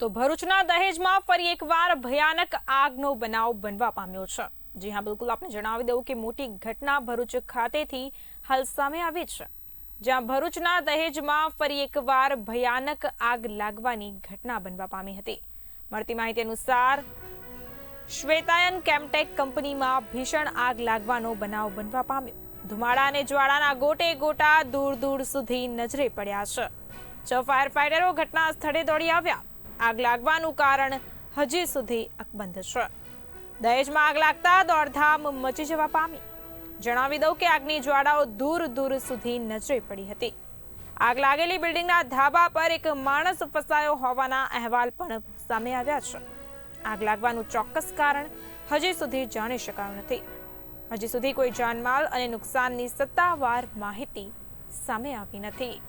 તો ભરૂચના દહેજમાં ફરી એકવાર ભયાનક આગનો બનાવ બનવા પામ્યો છે. જી હા, બિલકુલ આપને જણાવી દઉં કે મોટી ઘટના ભરૂચ ખાતેથી હાલ સામે આવી છે. જ્યાં ભરૂચના દહેજમાં ફરી એકવાર ભયાનક આગ લાગવાની ઘટના બનવા પામી હતી. મળતી માહિતી અનુસાર, શ્વેતાયન કેમટેક કંપનીમાં ભીષણ આગ લાગવાનો બનાવ બનવા પામ્યો. ધુમાડા અને જ્વાળાના ગોટે ગોટા દૂર દૂર સુધી નજરે પડ્યા છે. છ ફાયર ફાઈટરો ઘટના સ્થળે દોડી આવ્યા. આગ લાગવાનું કારણ હજી સુધી અકબંધ છે. દહેજમાં આગ લાગતા દોડધામ મચી જવા પામી. જણાવી દઉં કે આગની જ્વાળાઓ દૂર દૂર સુધી નજરે પડી હતી. આગ લાગેલી બિલ્ડિંગના ધાબા પર એક માણસ ફસાયો હોવાના અહેવાલ પણ સામે આવ્યા છે. આગ લાગવાનું ચોક્કસ કારણ હજી સુધી જાણી શકાયું નથી. હજી સુધી કોઈ જાનમાલ અને નુકસાનની સત્તાવાર માહિતી સામે આવી નથી.